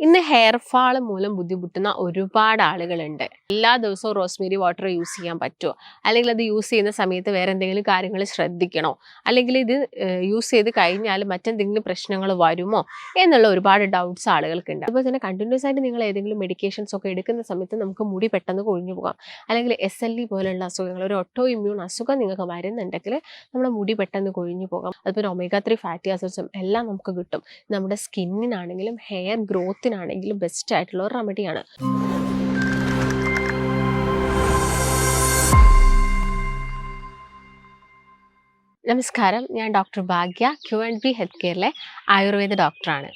ഇന്ന് hair fall മൂലം ബുദ്ധിമുട്ടുന്ന ഒരുപാട് ആളുകളുണ്ട്. എല്ലാ ദിവസവും റോസ്മേരി വാട്ടർ യൂസ് ചെയ്യാൻ പറ്റുമോ അല്ലെങ്കിൽ അത് യൂസ് ചെയ്യുന്ന സമയത്ത് വേറെ എന്തെങ്കിലും കാര്യങ്ങൾ ശ്രദ്ധിക്കണോ? അല്ലെങ്കിൽ ഇത് യൂസ് ചെയ്ത് കഴിഞ്ഞാൽ മറ്റെന്തെങ്കിലും പ്രശ്നങ്ങൾ വരുമോ? എന്നുള്ള ഒരുപാട് ഡൗട്ട്സ് ആളുകൾക്കുണ്ട്. അതുപോലെ തന്നെ കണ്ടിന്യൂസ് ആയിട്ട് നിങ്ങൾ ഏതെങ്കിലും മെഡിക്കേഷൻസ് ഒക്കെ എടുക്കുന്ന സമയത്ത് നമുക്ക് മുടി പെട്ടെന്ന് കൊഴിഞ്ഞു പോകാം. അല്ലെങ്കിൽ എസ് എൽ ഇ പോലുള്ള അസുഖങ്ങൾ ഒരു ഒട്ടോ ഇമ്മ്യൂൺ അസുഖം നിങ്ങൾക്ക് വരുന്നുണ്ടെങ്കിൽ നമ്മുടെ മുടി പെട്ടെന്ന് കൊഴിഞ്ഞു പോകാം. അതുപോലെ ഒമേഗ ത്രീ ഫാറ്റി ആസിഡ്സും എല്ലാം നമുക്ക് കിട്ടും. നമ്മുടെ സ്കിന്നിനാണെങ്കിലും ഹെയർ ഗ്രോത്തിനാണെങ്കിലും ബെസ്റ്റ് ആയിട്ടുള്ള ഒരു റെമഡിയാണ് നമസ്കാരം. ഞാൻ doctor Bhagya Q and B health കെയറിലെ Ayurveda ഡോക്ടറാണ്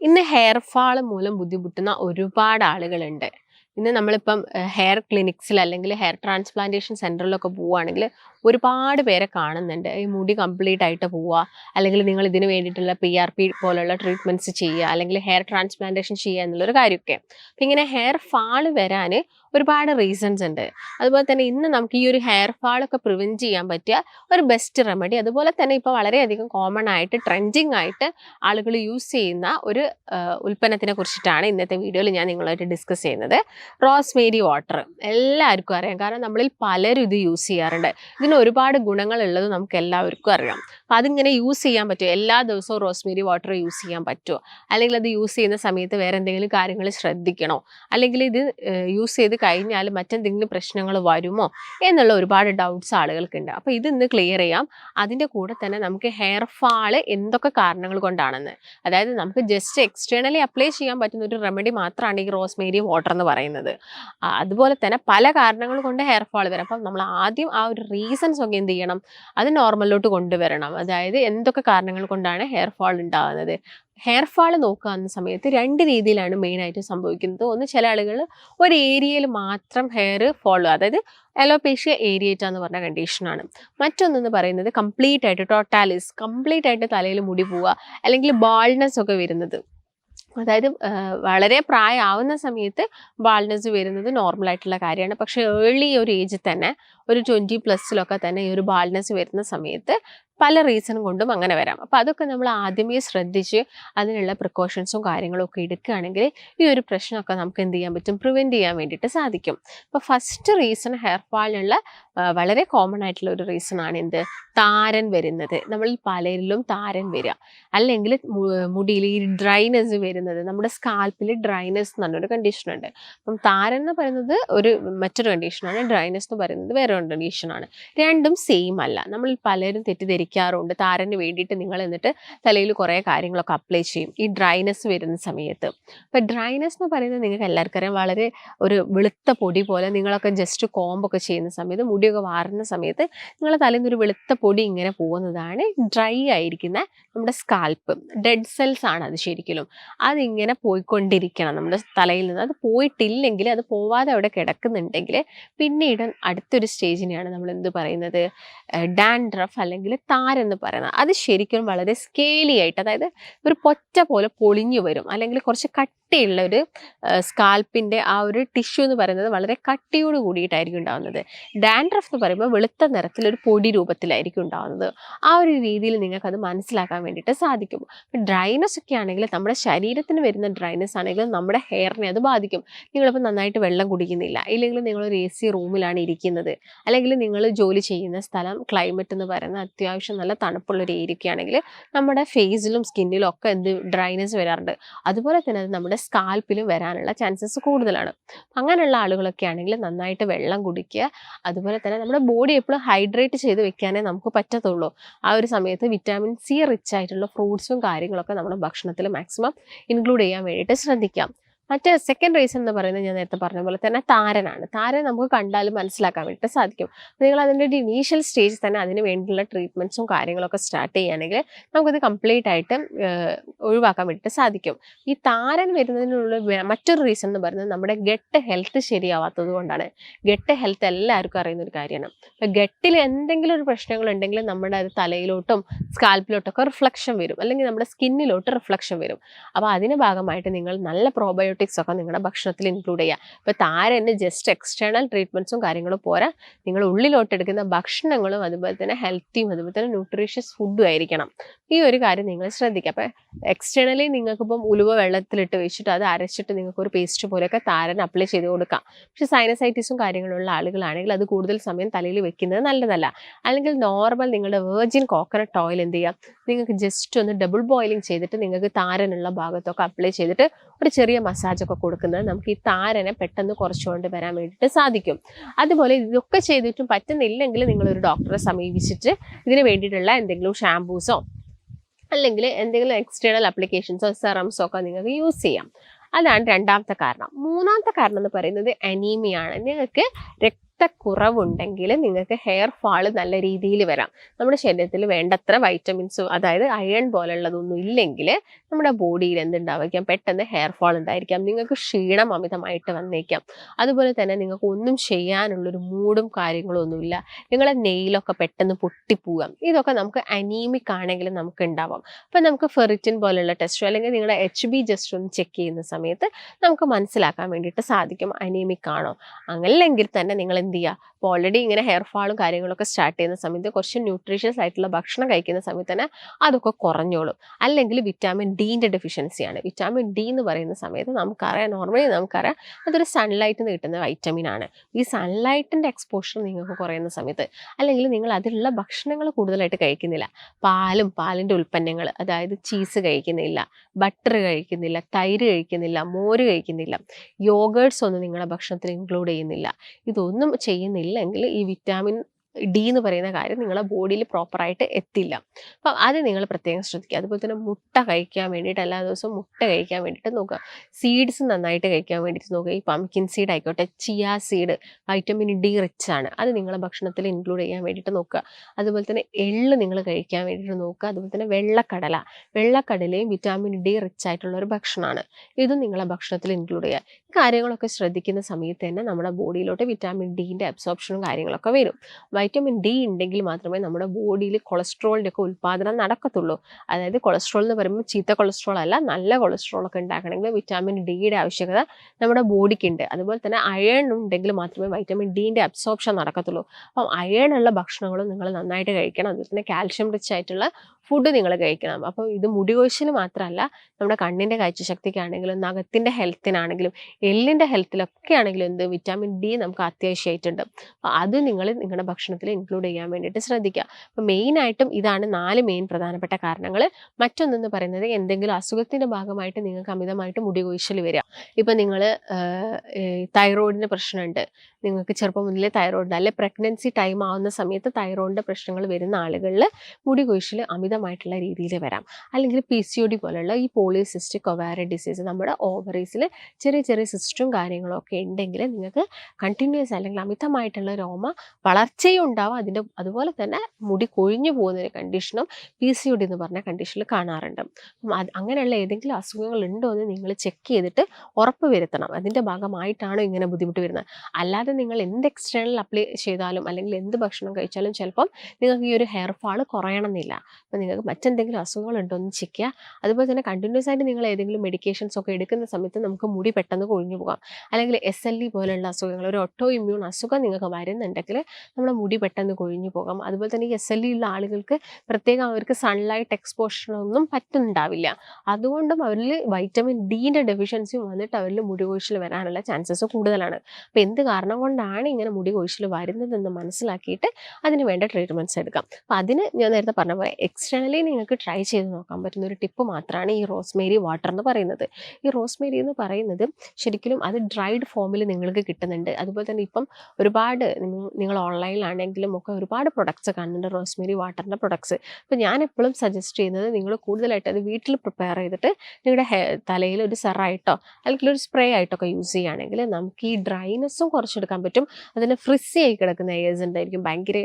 ഇന്ന് ഹെയർ ഫാൾ മൂലം ബുദ്ധിമുട്ടുന്ന ഒരുപാട് ആളുകളുണ്ട്. ഇന്ന് നമ്മളിപ്പം ഹെയർ ക്ലിനിക്സിൽ അല്ലെങ്കിൽ ഹെയർ ട്രാൻസ്പ്ലാന്റേഷൻ സെന്ററിലൊക്കെ പോവുകയാണെങ്കിൽ ഒരുപാട് പേരെ കാണുന്നുണ്ട്. ഈ മുടി കംപ്ലീറ്റ് ആയിട്ട് പോവുക അല്ലെങ്കിൽ നിങ്ങൾ ഇതിന് വേണ്ടിയിട്ടുള്ള പി ആർ പി പോലുള്ള ട്രീറ്റ്മെന്റ്സ് ചെയ്യുക അല്ലെങ്കിൽ ഹെയർ ട്രാൻസ്പ്ലാന്റേഷൻ ചെയ്യുക എന്നുള്ളൊരു കാര്യമൊക്കെ. അപ്പം ഇങ്ങനെ ഹെയർ ഫാൾ വരാൻ ഒരുപാട് റീസൺസ് ഉണ്ട്. അതുപോലെ തന്നെ ഇന്ന് നമുക്ക് ഈ ഒരു ഹെയർ ഫാൾ ഒക്കെ പ്രിവെന്റ് ചെയ്യാൻ പറ്റിയ ഒരു ബെസ്റ്റ് റെമഡി അതുപോലെ തന്നെ ഇപ്പോൾ വളരെയധികം കോമൺ ആയിട്ട് ട്രെൻഡിങ് ആയിട്ട് ആളുകൾ യൂസ് ചെയ്യുന്ന ഒരു ഉൽപ്പന്നത്തിനെ കുറിച്ചിട്ടാണ് ഇന്നത്തെ വീഡിയോയിൽ ഞാൻ നിങ്ങളായിട്ട് ഡിസ്കസ് ചെയ്യുന്നത്. റോസ്മേരി വാട്ടർ എല്ലാവർക്കും അറിയാം. കാരണം നമ്മളിൽ പലരും ഇത് യൂസ് ചെയ്യാറുണ്ട്. ഇതിന് ഒരുപാട് ഗുണങ്ങളുള്ളത് നമുക്ക് എല്ലാവർക്കും അറിയാം. അപ്പം അതിങ്ങനെ യൂസ് ചെയ്യാൻ പറ്റുമോ? എല്ലാ ദിവസവും റോസ്മേരി വാട്ടർ യൂസ് ചെയ്യാൻ പറ്റുമോ? അല്ലെങ്കിൽ അത് യൂസ് ചെയ്യുന്ന സമയത്ത് വേറെ എന്തെങ്കിലും കാര്യങ്ങൾ ശ്രദ്ധിക്കണോ? അല്ലെങ്കിൽ ഇത് യൂസ് ചെയ്ത് കഴിഞ്ഞാൽ മറ്റെന്തെങ്കിലും പ്രശ്നങ്ങൾ വരുമോ? എന്നുള്ള ഒരുപാട് ഡൗട്ട്സ് ആളുകൾക്കുണ്ട്. അപ്പോൾ ഇത് ഇന്ന് ക്ലിയർ ചെയ്യാം. അതിന്റെ കൂടെ തന്നെ നമുക്ക് ഹെയർ ഫാൾ എന്തൊക്കെ കാരണങ്ങൾ കൊണ്ടാണെന്ന്. അതായത് നമുക്ക് ജസ്റ്റ് എക്സ്റ്റേണലി അപ്ലൈ ചെയ്യാൻ പറ്റുന്ന ഒരു റെമഡി മാത്രമാണ് ഈ റോസ്മേരി വാട്ടർ എന്ന് പറയുന്നത്. അതുപോലെ തന്നെ പല കാരണങ്ങൾ കൊണ്ട് ഹെയർ ഫാൾ വരും. അപ്പം നമ്മൾ ആദ്യം ആ ഒരു റീസൺസ് ഒക്കെ എന്ത് ചെയ്യണം? അത് നോർമലിലോട്ട് കൊണ്ടുവരണം. അതായത് എന്തൊക്കെ കാരണങ്ങൾ കൊണ്ടാണ് ഹെയർ ഫാൾ ഉണ്ടാകുന്നത്? ഹെയർ ഫാൾ നോക്കാവുന്ന സമയത്ത് രണ്ട് രീതിയിലാണ് മെയിനായിട്ട് സംഭവിക്കുന്നത്. ഒന്ന് ചില ആളുകൾ ഒരു ഏരിയയിൽ മാത്രം ഹെയർ ഫോളോ അതായത് എലോപേഷ്യ ഏരിയേറ്റ എന്ന് പറഞ്ഞ കണ്ടീഷനാണ് മറ്റൊന്നെന്ന് പറയുന്നത് കംപ്ലീറ്റ് ആയിട്ട് ടോട്ടാലിസ് കംപ്ലീറ്റ് ആയിട്ട് തലയിൽ മുടി പോവുക അല്ലെങ്കിൽ ബാൾനെസ് ഒക്കെ വരുന്നത്. അതായത് വളരെ പ്രായമാവുന്ന സമയത്ത് ബാൾനെസ് വരുന്നത് നോർമൽ ആയിട്ടുള്ള കാര്യമാണ്. പക്ഷേ ഏർലി ഒരു ഏജിൽ തന്നെ ഒരു ട്വന്റി പ്ലസ്സിലൊക്കെ തന്നെ ഈ ഒരു ബാൾനെസ് വരുന്ന സമയത്ത് പല റീസൺ കൊണ്ടും അങ്ങനെ വരാം. അപ്പോൾ അതൊക്കെ നമ്മൾ ആദ്യമേ ശ്രദ്ധിച്ച് അതിനുള്ള പ്രിക്കോഷൻസും കാര്യങ്ങളും ഒക്കെ എടുക്കുകയാണെങ്കിൽ ഈ ഒരു പ്രശ്നമൊക്കെ നമുക്ക് എന്ത് ചെയ്യാൻ പറ്റും? പ്രിവെന്റ് ചെയ്യാൻ വേണ്ടിയിട്ട് സാധിക്കും. അപ്പോൾ ഫസ്റ്റ് റീസൺ ഹെയർ ഫാളിനുള്ള വളരെ കോമൺ ആയിട്ടുള്ള ഒരു റീസൺ ആണ് എന്ത്? താരൻ വരുന്നത്. നമ്മൾ പലരിലും താരൻ വരിക. അല്ലെങ്കിൽ മുടിയിൽ ഈ ഡ്രൈനെസ് വരുന്നത്. നമ്മുടെ സ്കാൽപ്പിൽ ഡ്രൈനസ് എന്ന് പറഞ്ഞൊരു കണ്ടീഷനുണ്ട് അപ്പം താരൻ എന്ന് പറയുന്നത് ഒരു മറ്റൊരു കണ്ടീഷനാണ് ഡ്രൈനസ് എന്ന് പറയുന്നത് വേറെ കണ്ടീഷനാണ് രണ്ടും സെയിം അല്ല. നമ്മൾ പലരും തെറ്റിദ്ധരിക്കാറുണ്ട് താരന് വേണ്ടിയിട്ട് നിങ്ങൾ എന്നിട്ട് തലയിൽ കുറേ കാര്യങ്ങളൊക്കെ അപ്ലൈ ചെയ്യും. ഈ ഡ്രൈനെസ് വരുന്ന സമയത്ത്. അപ്പം ഡ്രൈനെസ് എന്ന് പറയുന്നത് നിങ്ങൾക്ക് എല്ലാവർക്കും അറിയാം. വളരെ ഒരു വെളുത്ത പൊടി പോലെ നിങ്ങളൊക്കെ ജസ്റ്റ് കോമ്പൊക്കെ ചെയ്യുന്ന സമയത്ത് മുടിയൊക്കെ വാറുന്ന സമയത്ത് നിങ്ങളെ തലയിൽ നിന്നൊരു വെളുത്ത പൊടി ഇങ്ങനെ പോകുന്നതാണ് ഡ്രൈ ആയിരിക്കുന്ന നമ്മുടെ സ്കാൽപ്പ് ഡെഡ് സെൽസ് ആണ് അത് ശരിക്കും അതിങ്ങനെ പോയിക്കൊണ്ടിരിക്കണം നമ്മുടെ തലയിൽ നിന്ന്. അത് പോയിട്ടില്ലെങ്കിൽ അത് പോവാതെ അവിടെ കിടക്കുന്നുണ്ടെങ്കിൽ പിന്നീട് അടുത്തൊരു സ്റ്റേജിനെയാണ് നമ്മൾ എന്ത് പറയുന്നത്? ഡാൻഡ്രഫ് അല്ലെങ്കിൽ താരെന്ന് പറയുന്നത്. അത് ശരിക്കും വളരെ സ്കേലി ആയിട്ട് അതായത് ഒരു പൊറ്റ പോലെ പൊളിഞ്ഞു വരും. അല്ലെങ്കിൽ കുറച്ച് കട്ടിയുള്ള ഒരു സ്കാൽപ്പിന്റെ ആ ഒരു ടിഷ്യൂ എന്ന് പറയുന്നത് വളരെ കട്ടിയോട് കൂടിയിട്ടായിരിക്കും ഉണ്ടാകുന്നത് ഡാൻഡ്രഫ് എന്ന് പറയുമ്പോൾ വെളുത്ത നിറത്തിൽ ഒരു പൊടി രൂപത്തിലായിരിക്കും ഉണ്ടാകുന്നത് ആ ഒരു രീതിയിൽ നിങ്ങൾക്ക് അത് മനസ്സിലാക്കാൻ വേണ്ടിയിട്ട് സാധിക്കും. ഡ്രൈനസ് ഒക്കെ ആണെങ്കിൽ നമ്മുടെ ശരീരത്തിന് വരുന്ന ഡ്രൈനസ് ആണെങ്കിൽ നമ്മുടെ ഹെയറിനെ അത് ബാധിക്കും. നിങ്ങളിപ്പോൾ നന്നായിട്ട് വെള്ളം കുടിക്കുന്നില്ല ഇല്ലെങ്കിൽ നിങ്ങളൊരു എ സി റൂമിലാണ് ഇരിക്കുന്നത് അല്ലെങ്കിൽ നിങ്ങൾ ജോലി ചെയ്യുന്ന സ്ഥലം ക്ലൈമറ്റ് എന്ന് പറയുന്ന അത്യാവശ്യം നല്ല തണുപ്പുള്ള ഒരു ഏരിയ ആണെങ്കിൽ നമ്മുടെ ഫേസിലും സ്കിന്നിലും ഒക്കെ എന്ത് ഡ്രൈനസ് വരാറുണ്ട്. അതുപോലെ തന്നെ അത് നമ്മുടെ സ്കാൽപ്പിലും വരാനുള്ള ചാൻസസ് കൂടുതലാണ്. അങ്ങനെയുള്ള ആളുകളൊക്കെ ആണെങ്കിൽ നന്നായിട്ട് വെള്ളം കുടിക്കുക. അതുപോലെ തന്നെ നമ്മുടെ ബോഡി എപ്പോഴും ഹൈഡ്രേറ്റ് ചെയ്ത് വെക്കാനേ നമുക്ക് പറ്റത്തുള്ളൂ. ആ ഒരു സമയത്ത് വിറ്റാമിൻ സി റിച്ച് ആയിട്ടുള്ള ഫ്രൂട്ട്സും കാര്യങ്ങളൊക്കെ നമ്മുടെ ഭക്ഷണത്തിൽ മാക്സിമം ഇൻക്ലൂഡ് ചെയ്യാൻ വേണ്ടിയിട്ട് ശ്രദ്ധിക്കാം. മറ്റേ സെക്കൻഡ് റീസൺ എന്ന് പറയുന്നത് ഞാൻ നേരത്തെ പറഞ്ഞ പോലെ തന്നെ താരനാണ്. താരൻ നമുക്ക് കണ്ടാലും മനസ്സിലാക്കാൻ വേണ്ടിയിട്ട് സാധിക്കും. നിങ്ങൾ അതിന്റെ ഒരു ഇനീഷ്യൽ സ്റ്റേജിൽ തന്നെ അതിന് വേണ്ടിയുള്ള ട്രീറ്റ്മെന്റ്സും കാര്യങ്ങളൊക്കെ സ്റ്റാർട്ട് ചെയ്യുകയാണെങ്കിൽ നമുക്കത് കംപ്ലീറ്റ് ആയിട്ട് ഒഴിവാക്കാൻ വേണ്ടിയിട്ട് സാധിക്കും. ഈ താരൻ വരുന്നതിനുള്ള മറ്റൊരു റീസൺ എന്ന് പറയുന്നത് നമ്മുടെ ഗട്ട് ഹെൽത്ത് ശരിയാവാത്തത് കൊണ്ടാണ്. ഗട്ട് ഹെൽത്ത് എല്ലാവർക്കും അറിയുന്ന ഒരു കാര്യമാണ്. അപ്പോൾ ഗട്ടിൽ എന്തെങ്കിലും ഒരു പ്രശ്നങ്ങൾ ഉണ്ടെങ്കിൽ നമ്മുടെ അത് തലയിലോട്ടും സ്കാൽപ്പിലോട്ടൊക്കെ റിഫ്ലക്ഷൻ വരും. അല്ലെങ്കിൽ നമ്മുടെ സ്കിന്നിലോട്ട് റിഫ്ലക്ഷൻ വരും. അപ്പോൾ അതിന് ഭാഗമായിട്ട് നിങ്ങൾ നല്ല പ്രോബയോട്ടിക് പ്രീബയോട്ടിക്സ് ഒക്കെ നിങ്ങളുടെ ഭക്ഷണത്തിൽ ഇൻക്ലൂഡ് ചെയ്യുക ഇപ്പോൾ താരന് ജസ്റ്റ് എക്സ്റ്റേണൽ ട്രീറ്റ്മെന്റ്സും കാര്യങ്ങളും പോരാ. നിങ്ങൾ ഉള്ളിലോട്ടെടുക്കുന്ന ഭക്ഷണങ്ങളും അതുപോലെ തന്നെ ഹെൽത്തിയും അതുപോലെ തന്നെ ന്യൂട്രീഷ്യസ് ഫുഡും ആയിരിക്കണം. ഈ ഒരു കാര്യം നിങ്ങൾ ശ്രദ്ധിക്കുക അപ്പോൾ എക്സ്റ്റേണലി നിങ്ങൾക്കിപ്പം ഉലുവ വെള്ളത്തിലിട്ട് വെച്ചിട്ട് അത് അരച്ചിട്ട് നിങ്ങൾക്ക് ഒരു പേസ്റ്റ് പോലെയൊക്കെ താരൻ അപ്ലൈ ചെയ്ത് കൊടുക്കാം. പക്ഷെ സൈനസൈറ്റിസും കാര്യങ്ങളുള്ള ആളുകളാണെങ്കിൽ അത് കൂടുതൽ സമയം തലയിൽ വെക്കുന്നത് നല്ലതല്ല. അല്ലെങ്കിൽ നോർമൽ നിങ്ങളുടെ വേർജിൻ കോക്കനട്ട് ഓയിൽ എന്ത് ചെയ്യുക നിങ്ങൾക്ക് ജസ്റ്റ് ഒന്ന് ഡബിൾ ബോയിലിംഗ് ചെയ്തിട്ട് നിങ്ങൾക്ക് താരനുള്ള ഭാഗത്തൊക്കെ അപ്ലൈ ചെയ്തിട്ട് ഒരു ചെറിയ മസാജൊക്കെ കൊടുക്കുന്നത് നമുക്ക് ഈ താരനെ പെട്ടെന്ന് കുറച്ചുകൊണ്ട് വരാൻ വേണ്ടിയിട്ട് സാധിക്കും. അതുപോലെ ഇതൊക്കെ ചെയ്തിട്ടും പറ്റുന്നില്ലെങ്കിൽ നിങ്ങളൊരു ഡോക്ടറെ സമീപിച്ചിട്ട് ഇതിന് വേണ്ടിയിട്ടുള്ള എന്തെങ്കിലും ഷാംപൂസോ അല്ലെങ്കിൽ എന്തെങ്കിലും എക്സ്റ്റേണൽ അപ്ലിക്കേഷൻസോ സെറംസോ ഒക്കെ നിങ്ങൾക്ക് യൂസ് ചെയ്യാം. അതാണ് രണ്ടാമത്തെ കാരണം. മൂന്നാമത്തെ കാരണം എന്ന് പറയുന്നത് അനീമിയാണ് നിങ്ങൾക്ക് രക്തക്കുറവുണ്ടെങ്കിൽ നിങ്ങൾക്ക് ഹെയർ ഫാൾ നല്ല രീതിയിൽ വരാം. നമ്മുടെ ശരീരത്തിൽ വേണ്ടത്ര വൈറ്റമിൻസ് അതായത് അയൺ പോലുള്ളതൊന്നും ഇല്ലെങ്കിൽ നമ്മുടെ ബോഡിയിൽ എന്തുണ്ടാവാം പെട്ടെന്ന് ഹെയർ ഫാൾ ഉണ്ടായിരിക്കാം. നിങ്ങൾക്ക് ക്ഷീണം അമിതമായിട്ട് വന്നേക്കാം. അതുപോലെ തന്നെ നിങ്ങൾക്ക് ഒന്നും ചെയ്യാനുള്ളൊരു മൂഡും കാര്യങ്ങളും ഒന്നുമില്ല. നിങ്ങളെ നെയിലൊക്കെ പെട്ടെന്ന് പൊട്ടിപ്പോവാം. ഇതൊക്കെ നമുക്ക് അനീമിക് ആണെങ്കിലും നമുക്ക് ഉണ്ടാവാം. അപ്പം നമുക്ക് ഫെറിറ്റിൻ പോലുള്ള ടെസ്റ്റോ അല്ലെങ്കിൽ നിങ്ങളുടെ എച്ച് ബി ജസ്റ്റ് ഒന്ന് ചെക്ക് ചെയ്യുന്ന സമയത്ത് നമുക്ക് മനസ്സിലാക്കാൻ വേണ്ടിയിട്ട് സാധിക്കും അനീമിക് ആണോ? അല്ലെങ്കിൽ തന്നെ നിങ്ങൾ എന്ത് ചെയ്യുക അപ്പോൾ ഓൾറെഡി ഇങ്ങനെ ഹെയർ ഫാളും കാര്യങ്ങളൊക്കെ സ്റ്റാർട്ട് ചെയ്യുന്ന സമയത്ത് കുറച്ച് ന്യൂട്രീഷ്യസ് ആയിട്ടുള്ള ഭക്ഷണം കഴിക്കുന്ന സമയത്ത് തന്നെ അതൊക്കെ കുറഞ്ഞോളും. അല്ലെങ്കിൽ വിറ്റാമിൻ ഡീന്റെ ഡെഫിഷ്യൻസിയാണ് വിറ്റാമിൻ ഡി എന്ന് പറയുന്ന സമയത്ത് നമുക്കറിയാം നോർമലി നമുക്കറിയാം അതൊരു സൺലൈറ്റിൽ നിന്ന് കിട്ടുന്ന വൈറ്റമിൻ ആണ്. ഈ സൺലൈറ്റിന്റെ എക്സ്പോഷർ നിങ്ങൾക്ക് കുറയുന്ന സമയത്ത് അല്ലെങ്കിൽ നിങ്ങൾ അതിലുള്ള ഭക്ഷണങ്ങൾ കൂടുതലായിട്ട് കഴിക്കുന്നില്ല. പാലും പാലിന്റെ ഉൽപ്പന്നങ്ങൾ അതായത് ചീസ് കഴിക്കുന്നില്ല ബട്ടർ കഴിക്കുന്നില്ല തൈര് കഴിക്കുന്നില്ല മോര് കഴിക്കുന്നില്ല യോഗേഴ്സ് ഒന്നും നിങ്ങളുടെ ഭക്ഷണത്തിൽ ഇൻക്ലൂഡ് ചെയ്യുന്നില്ല. ഇതൊന്നും ചെയ്യുന്നില്ലെങ്കിൽ ഈ വിറ്റാമിൻ ഡി എന്ന് പറയുന്ന കാര്യം നിങ്ങളുടെ ബോഡിയിൽ പ്രോപ്പറായിട്ട് എത്തില്ല. അപ്പം അത് നിങ്ങൾ പ്രത്യേകം ശ്രദ്ധിക്കുക. അതുപോലെ തന്നെ മുട്ട കഴിക്കാൻ വേണ്ടിയിട്ട് എല്ലാ ദിവസവും മുട്ട കഴിക്കാൻ വേണ്ടിയിട്ട് നോക്കുക. സീഡ്സ് നന്നായിട്ട് കഴിക്കാൻ വേണ്ടിയിട്ട് നോക്കുക. ഈ പംകിൻ സീഡ് ആയിക്കോട്ടെ chia seed vitamin D rich ആണ്. അത് നിങ്ങളുടെ ഭക്ഷണത്തിൽ ഇൻക്ലൂഡ് ചെയ്യാൻ വേണ്ടിയിട്ട് നോക്കുക. അതുപോലെ തന്നെ എള്ള് നിങ്ങൾ കഴിക്കാൻ വേണ്ടിയിട്ട് നോക്കുക. അതുപോലെ തന്നെ വെള്ളക്കടല. വെള്ളക്കടലയും വിറ്റാമിൻ ഡി റിച്ച് ആയിട്ടുള്ള ഒരു ഭക്ഷണമാണ്. ഇതും നിങ്ങളുടെ ഭക്ഷണത്തിൽ ഇൻക്ലൂഡ് ചെയ്യുക. ഈ കാര്യങ്ങളൊക്കെ ശ്രദ്ധിക്കുന്ന സമയത്ത് തന്നെ നമ്മുടെ ബോഡിയിലോട്ട് വിറ്റാമിൻ ഡിന്റെ അബ്സോർപ്ഷനും കാര്യങ്ങളൊക്കെ വരും. വൈറ്റമിൻ ഡി ഉണ്ടെങ്കിൽ മാത്രമേ നമ്മുടെ ബോഡിയിൽ കൊളസ്ട്രോളിന്റെ ഒക്കെ ഉൽപ്പാദനം നടക്കത്തുള്ളൂ. അതായത് കൊളസ്ട്രോൾ എന്ന് പറയുമ്പോൾ ചീത്ത കൊളസ്ട്രോൾ അല്ല നല്ല കൊളസ്ട്രോൾ ഒക്കെ ഉണ്ടാക്കണമെങ്കിൽ വിറ്റാമിൻ ഡിയുടെ ആവശ്യകത നമ്മുടെ ബോഡിക്ക് ഉണ്ട് അതുപോലെ തന്നെ അയൺ ഉണ്ടെങ്കിൽ മാത്രമേ വൈറ്റമിൻ ഡിന്റെ അബ്സോർപ്ഷൻ നടക്കത്തുള്ളൂ. അപ്പം അയൺ ഉള്ള ഭക്ഷണങ്ങളും നിങ്ങൾ നന്നായിട്ട് കഴിക്കണം. അതുപോലെ തന്നെ കാൽഷ്യം റിച്ച് ആയിട്ടുള്ള ഫുഡ് നിങ്ങൾ കഴിക്കണം. അപ്പോൾ ഇത് മുടി മാത്രമല്ല നമ്മുടെ കണ്ണിന്റെ കാഴ്ചശക്തിക്കാണെങ്കിലും നഖത്തിന്റെ ഹെൽത്തിനാണെങ്കിലും എല്ലിന്റെ ഹെൽത്തിലൊക്കെ ആണെങ്കിലും എന്ത്? വിറ്റാമിൻ ഡി നമുക്ക് അത്യാവശ്യമായിട്ടുണ്ട് അപ്പോൾ അത് നിങ്ങൾ നിങ്ങളുടെ ഭക്ഷണത്തിൽ ഇൻക്ലൂഡ് ചെയ്യാൻ വേണ്ടിയിട്ട് ശ്രദ്ധിക്കുക. അപ്പോൾ മെയിനായിട്ടും ഇതാണ് നാല് മെയിൻ പ്രധാനപ്പെട്ട കാരണങ്ങൾ മറ്റൊന്നെന്ന് പറയുന്നത് എന്തെങ്കിലും അസുഖത്തിന്റെ ഭാഗമായിട്ട് നിങ്ങൾക്ക് അമിതമായിട്ട് മുടി കൊഴിച്ചിൽ വരിക. ഇപ്പം നിങ്ങൾ തൈറോയിഡിന്റെ പ്രശ്നമുണ്ട്. നിങ്ങൾക്ക് ചെറുപ്പം മുതലേ തൈറോയിഡ് അല്ലെ പ്രഗ്നൻസി ടൈം ആവുന്ന സമയത്ത് തൈറോയിഡിന്റെ പ്രശ്നങ്ങൾ വരുന്ന ആളുകളിൽ മുടി കൊഴിച്ചിൽ അമിതമായിട്ടുള്ള രീതിയിൽ വരാം. അല്ലെങ്കിൽ പി സി ഒ ഡി പോലുള്ള ഈ പോളിസിസ്റ്റിക് ഒവാര ഡിസീസ് നമ്മുടെ ഓവറീസിൽ ചെറിയ ചെറിയ സിസ്റ്റും കാര്യങ്ങളൊക്കെ ഉണ്ടെങ്കിൽ നിങ്ങൾക്ക് കണ്ടിന്യൂസ് അല്ലെങ്കിൽ അമിതമായിട്ടുള്ള രോമ വളർച്ചയും ഉണ്ടാവും. അതിന്റെ അതുപോലെ തന്നെ മുടി കൊഴിഞ്ഞു പോകുന്ന ഒരു കണ്ടീഷനും പി സി ഒ ഡി എന്ന് പറഞ്ഞ കണ്ടീഷനിൽ കാണാറുണ്ട്. അങ്ങനെയുള്ള ഏതെങ്കിലും അസുഖങ്ങൾ ഉണ്ടോ എന്ന് നിങ്ങൾ ചെക്ക് ചെയ്തിട്ട് ഉറപ്പ് വരുത്തണം. അതിന്റെ ഭാഗമായിട്ടാണോ ഇങ്ങനെ ബുദ്ധിമുട്ട് വരുന്നത്. അല്ലാതെ നിങ്ങൾ എന്ത് എക്സ്റ്റേണൽ അപ്ലൈ ചെയ്താലും അല്ലെങ്കിൽ എന്ത് ഭക്ഷണം കഴിച്ചാലും ചിലപ്പം നിങ്ങൾക്ക് ഈ ഒരു ഹെയർ ഫാൾ കുറയണമെന്നില്ല. അപ്പോൾ നിങ്ങൾക്ക് മറ്റെന്തെങ്കിലും അസുഖങ്ങളുണ്ടോ എന്ന് ചെക്ക് ചെയ്യുക അതുപോലെ തന്നെ കണ്ടിന്യൂസ് ആയിട്ട് നിങ്ങൾ ഏതെങ്കിലും മെഡിക്കേഷൻസ് ഒക്കെ എടുക്കുന്ന സമയത്ത് നമുക്ക് മുടി പെട്ടെന്ന് കൊഴിഞ്ഞു പോകാം. അല്ലെങ്കിൽ എസ് എൽ ഇ പോലെയുള്ള അസുഖങ്ങൾ ഒരു ഒട്ടോ ഇമ്മ്യൂൺ അസുഖം നിങ്ങൾക്ക് വരുന്നുണ്ടെങ്കിൽ നമ്മുടെ മുടി പെട്ടെന്ന് കൊഴിഞ്ഞു പോകാം. അതുപോലെ തന്നെ എസ് എൽ ഉള്ള ആളുകൾക്ക് പ്രത്യേകം അവർക്ക് സൺലൈറ്റ് എക്സ്പോഷറൊന്നും പറ്റുന്നുണ്ടാവില്ല. അതുകൊണ്ടും അവരിൽ വൈറ്റമിൻ ഡീന്റെ ഡെഫിഷ്യൻസിയും വന്നിട്ട് അവരിൽ മുടി കൊഴിച്ചിൽ വരാനുള്ള ചാൻസസ് കൂടുതലാണ്. അപ്പോൾ എന്ത് കാരണം കൊണ്ടാണ് ഇങ്ങനെ മുടി കൊഴിച്ചിൽ വരുന്നതെന്ന് മനസ്സിലാക്കിയിട്ട് അതിന് വേണ്ട ട്രീറ്റ്മെന്റ്സ് എടുക്കാം. അപ്പോൾ അതിന് ഞാൻ നേരത്തെ പറഞ്ഞ പോലെ എക്സ്റ്റേണലി നിങ്ങൾക്ക് ട്രൈ ചെയ്ത് നോക്കാൻ പറ്റുന്ന ഒരു ടിപ്പ് മാത്രമാണ് ഈ റോസ്മേരി വാട്ടർ എന്ന് പറയുന്നത്. ഈ റോസ്മേരി എന്ന് പറയുന്നത് ശരിക്കും അത് ഡ്രൈഡ് ഫോമിൽ നിങ്ങൾക്ക് കിട്ടുന്നുണ്ട്. അതുപോലെ തന്നെ ഇപ്പം ഒരുപാട് നിങ്ങൾ നിങ്ങൾ ഓൺലൈനിലാണെങ്കിലും ഒക്കെ ഒരുപാട് പ്രൊഡക്ട്സ് കാണുന്നുണ്ട്. റോസ്മേരി വാട്ടറിന്റെ പ്രൊഡക്ട്സ് അപ്പോൾ ഞാൻ എപ്പോഴും സജസ്റ്റ് ചെയ്യുന്നത് നിങ്ങൾ കൂടുതലായിട്ട് അത് വീട്ടിൽ പ്രിപ്പയർ ചെയ്തിട്ട് നിങ്ങളുടെ തലയിൽ ഒരു സെറായിട്ടോ അല്ലെങ്കിൽ ഒരു സ്പ്രേ ആയിട്ടൊക്കെ യൂസ് ചെയ്യുകയാണെങ്കിൽ നമുക്ക് ഈ ഡ്രൈനെസ്സും കുറച്ചെടുക്കാൻ പറ്റും. അതിന് ഫ്രിസി ആയി കിടക്കുന്ന എയേഴ്സ് ഉണ്ടായിരിക്കും. ഭയങ്കര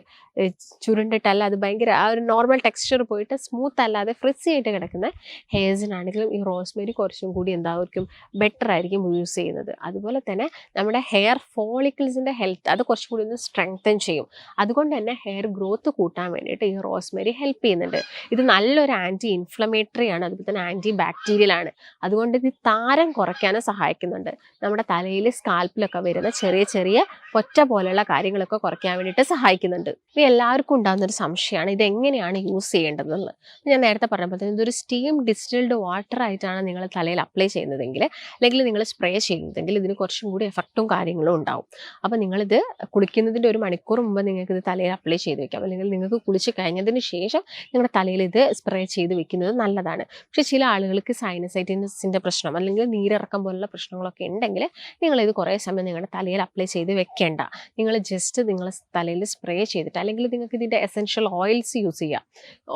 ചുരുണ്ടിട്ടല്ല അത് ഭയങ്കര ആ ഒരു നോർമൽ ടെക്സ്ചർ പോയിട്ട് സ്മൂത്ത് അല്ലാതെ ഫ്രിസി ആയിട്ട് കിടക്കുന്ന ഹെയർസിനാണെങ്കിലും ഈ റോസ്മേരി കുറച്ചും കൂടി എന്തായിരിക്കും ബെറ്റർ ആയിരിക്കും യൂസ് ചെയ്യുന്നത്. അതുപോലെ തന്നെ നമ്മുടെ ഹെയർ ഫോളിക്കിൾസിന്റെ ഹെൽത്ത് അത് കുറച്ചും കൂടി ഒന്ന് സ്ട്രെങ്തൻ ചെയ്യും. അതുകൊണ്ട് തന്നെ ഹെയർ ഗ്രോത്ത് കൂട്ടാൻ വേണ്ടിയിട്ട് ഈ റോസ്മെരി ഹെൽപ്പ് ചെയ്യുന്നുണ്ട്. ഇത് നല്ലൊരു ആന്റി ഇൻഫ്ലമേറ്ററി ആണ് അതുപോലെ തന്നെ ആന്റി ബാക്ടീരിയൽ ആണ്. അതുകൊണ്ട് ഇത് താരം കുറയ്ക്കാനും സഹായിക്കുന്നുണ്ട്. നമ്മുടെ തലയിൽ സ്കാൽപ്പിലൊക്കെ വരുന്ന ചെറിയ ചെറിയ പൊറ്റ പോലെയുള്ള കാര്യങ്ങളൊക്കെ കുറയ്ക്കാൻ വേണ്ടിയിട്ട് സഹായിക്കുന്നുണ്ട്. ഇത് എല്ലാവർക്കും ഉണ്ടാകുന്ന ഒരു സംശയമാണ് ഇത് എങ്ങനെയാണ് യൂസ് ചെയ്യേണ്ടതെന്നുള്ളത് ഞാൻ നേരത്തെ പറഞ്ഞപ്പോൾ തന്നെ ഇതൊരു സ്റ്റീം ഡിസ്റ്റിൽഡ് വാട്ടർ ആയിട്ടാണ് നിങ്ങൾ തലയിൽ അപ്ലൈ ചെയ്യുന്നതെങ്കിൽ അല്ലെങ്കിൽ നിങ്ങൾ സ്പ്രേ ചെയ്യുന്നതെങ്കിൽ ഇതിന് കുറച്ചും കൂടി എഫക്റ്റും കാര്യങ്ങളും ഉണ്ടാവും. അപ്പോൾ നിങ്ങളിത് കുളിക്കുന്നതിന്റെ ഒരു മണിക്കൂർ മുമ്പ് നിങ്ങൾക്ക് ഇത് തലയിൽ അപ്ലൈ ചെയ്ത് വെക്കാം. അല്ലെങ്കിൽ നിങ്ങൾക്ക് കുളിച്ച് കഴിഞ്ഞതിന് ശേഷം നിങ്ങളുടെ തലയിൽ ഇത് സ്പ്രേ ചെയ്ത് വെക്കുന്നത് നല്ലതാണ്. പക്ഷേ ചില ആളുകൾക്ക് സൈനസൈറ്റിന്റെ പ്രശ്നം അല്ലെങ്കിൽ നീരിറക്കം പോലുള്ള പ്രശ്നങ്ങളൊക്കെ ഉണ്ടെങ്കിൽ നിങ്ങളിത് കുറേ സമയം നിങ്ങളുടെ തലയിൽ അപ്ലൈ ചെയ്ത് വെക്കേണ്ട. നിങ്ങൾ ജസ്റ്റ് നിങ്ങൾ തലയിൽ സ്പ്രേ ചെയ്തിട്ട് അല്ലെങ്കിൽ നിങ്ങൾക്ക് ഇതിന്റെ എസെൻഷ്യൽ ഓയിൽസ് യൂസ് ചെയ്യാം.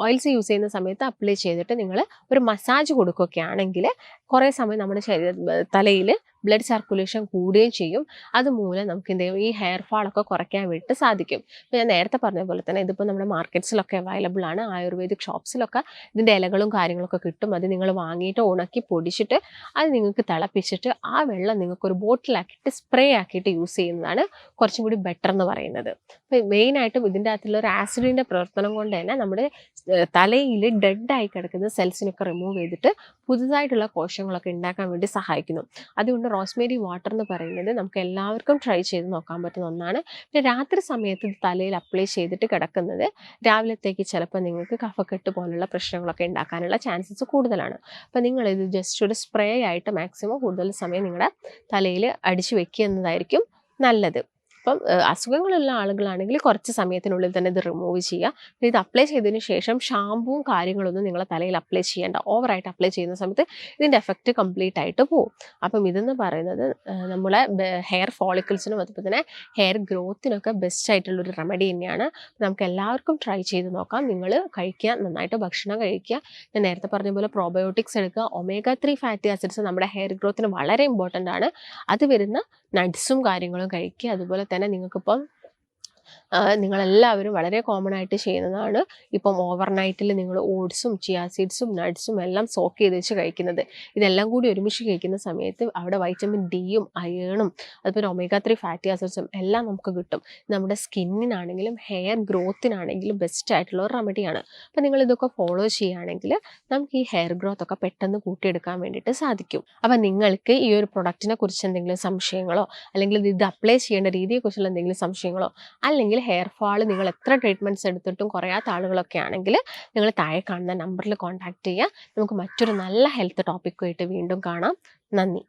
ഓയിൽസ് യൂസ് ചെയ്യുന്ന സമയത്ത് അപ്ലൈ ചെയ്തിട്ട് നിങ്ങൾ ഒരു മസാജ് കൊടുക്കുകയൊക്കെ ആണെങ്കിൽ കുറേ സമയം നമ്മുടെ ശരീര തലയിൽ ബ്ലഡ് സർക്കുലേഷൻ കൂടുകയും ചെയ്യും. അതുമൂലം നമുക്ക് എന്ത് ചെയ്യും? ഈ ഹെയർ ഫാളൊക്കെ കുറയ്ക്കാൻ വേണ്ടിയിട്ട് സാധിക്കും. ഇപ്പോൾ ഞാൻ നേരത്തെ പറഞ്ഞ പോലെ തന്നെ ഇതിപ്പോൾ നമ്മുടെ മാർക്കറ്റ്സിലൊക്കെ അവൈലബിൾ ആണ്. ആയുർവേദിക് ഷോപ്സിലൊക്കെ ഇതിന്റെ ഇലകളും കാര്യങ്ങളൊക്കെ കിട്ടും. അത് നിങ്ങൾ വാങ്ങിയിട്ട് ഉണക്കി പൊടിച്ചിട്ട് അത് നിങ്ങൾക്ക് തിളപ്പിച്ചിട്ട് ആ വെള്ളം നിങ്ങൾക്കൊരു ബോട്ടിലാക്കിയിട്ട് സ്പ്രേ ആക്കിയിട്ട് യൂസ് ചെയ്യുന്നതാണ് കുറച്ചും കൂടി ബെറ്റർ എന്ന് പറയുന്നത്. അപ്പോൾ മെയിനായിട്ടും ഇതിന്റെ അകത്തുള്ള ഒരു ആസിഡിന്റെ പ്രവർത്തനം കൊണ്ട് തന്നെ നമ്മുടെ തലയിൽ ഡെഡായി കിടക്കുന്ന സെൽസിനൊക്കെ റിമൂവ് ചെയ്തിട്ട് പുതുതായിട്ടുള്ള കോശങ്ങളൊക്കെ ഉണ്ടാക്കാൻ വേണ്ടി സഹായിക്കുന്നു. അതുകൊണ്ട് റോസ്മേരി വാട്ടർ എന്ന് പറയുന്നത് നമുക്ക് എല്ലാവർക്കും ട്രൈ ചെയ്ത് നോക്കാൻ പറ്റുന്ന ഒന്നാണ്. പിന്നെ രാത്രി സമയത്ത് തലയിൽ അപ്ലൈ ചെയ്തിട്ട് കിടക്കുന്നത് രാവിലത്തേക്ക് ചിലപ്പോൾ നിങ്ങൾക്ക് കഫക്കെട്ട് പോലുള്ള പ്രശ്നങ്ങളൊക്കെ ഉണ്ടാക്കാനുള്ള ചാൻസസ് കൂടുതലാണ്. അപ്പോൾ നിങ്ങളിത് ജസ്റ്റ് ഒരു സ്പ്രേ ആയിട്ട് മാക്സിമം കൂടുതൽ സമയം നിങ്ങളുടെ തലയിൽ അടിച്ചു വെക്കുക എന്നതായിരിക്കും നല്ലത്. ഏഹ്, അസുഖങ്ങളുള്ള ആളുകളാണെങ്കിൽ കുറച്ച് സമയത്തിനുള്ളിൽ തന്നെ ഇത് റിമൂവ് ചെയ്യുക. ഇത് അപ്ലൈ ചെയ്തതിന് ശേഷം ഷാമ്പുവും കാര്യങ്ങളൊന്നും നിങ്ങളെ തലയിൽ അപ്ലൈ ചെയ്യേണ്ട. ഓവറായിട്ട് അപ്ലൈ ചെയ്യുന്ന സമയത്ത് ഇതിന്റെ എഫക്റ്റ് കംപ്ലീറ്റ് ആയിട്ട് പോകും. അപ്പം ഇതെന്ന് പറയുന്നത് നമ്മളെ ഹെയർ ഫോളിക്കിൾസിനും അതുപോലെ തന്നെ ഹെയർ ഗ്രോത്തിനൊക്കെ ബെസ്റ്റ് ആയിട്ടുള്ളൊരു റെമഡി തന്നെയാണ്. നമുക്ക് എല്ലാവർക്കും ട്രൈ ചെയ്ത് നോക്കാം. നിങ്ങൾ കഴിക്കുക നന്നായിട്ട് ഭക്ഷണം കഴിക്കുക. ഞാൻ നേരത്തെ പറഞ്ഞ പോലെ പ്രോബയോട്ടിക്സ് എടുക്കുക. ഒമേഗ ത്രീ ഫാറ്റി ആസിഡ്സ് നമ്മുടെ ഹെയർ ഗ്രോത്തിന് വളരെ ഇമ്പോർട്ടന്റ് ആണ്. അത് വരുന്ന നട്ട്സും കാര്യങ്ങളും കഴിക്കുക. അതുപോലെ തന്നെ നിങ്ങൾക്കിപ്പം നിങ്ങളെല്ലാവരും വളരെ കോമൺ ആയിട്ട് ചെയ്യുന്നതാണ് ഇപ്പം ഓവർനൈറ്റിൽ നിങ്ങൾ ഓട്സും ചിയാ സീഡ്സും നട്ട്സും എല്ലാം സോക്ക് ചെയ്ത് വെച്ച് കഴിക്കുന്നത്. ഇതെല്ലാം കൂടി ഒരുമിച്ച് കഴിക്കുന്ന സമയത്ത് അവിടെ വൈറ്റമിൻ ഡിയും അയേണും അതുപോലെ ഒമേഗ ത്രീ ഫാറ്റി ആസിഡ്സും എല്ലാം നമുക്ക് കിട്ടും. നമ്മുടെ സ്കിന്നിനാണെങ്കിലും ഹെയർ ഗ്രോത്തിനാണെങ്കിലും ബെസ്റ്റ് ആയിട്ടുള്ള ഒരു റെമഡിയാണ് അപ്പോൾ നിങ്ങൾ ഇതൊക്കെ ഫോളോ ചെയ്യുകയാണെങ്കിൽ നമുക്ക് ഈ ഹെയർ ഗ്രോത്ത് ഒക്കെ പെട്ടെന്ന് കൂട്ടിയെടുക്കാൻ വേണ്ടിയിട്ട് സാധിക്കും. അപ്പം നിങ്ങൾക്ക് ഈ ഒരു പ്രൊഡക്റ്റിനെ കുറിച്ച് എന്തെങ്കിലും സംശയങ്ങളോ അല്ലെങ്കിൽ ഇത് അപ്ലൈ ചെയ്യേണ്ട രീതിയെക്കുറിച്ചുള്ള എന്തെങ്കിലും സംശയങ്ങളോ ഹെയർ ഫാൾ നിങ്ങൾ എത്ര ട്രീറ്റ്മെന്റ്സ് എടുത്തിട്ടും കുറയാത്ത ആളുകളൊക്കെ ആണെങ്കിൽ നിങ്ങൾ താഴെ കാണുന്ന നമ്പറിൽ കോൺടാക്റ്റ് ചെയ്യുക. നമുക്ക് മറ്റൊരു നല്ല ഹെൽത്ത് ടോപ്പിക്കുമായിട്ട് വീണ്ടും കാണാം. നന്ദി.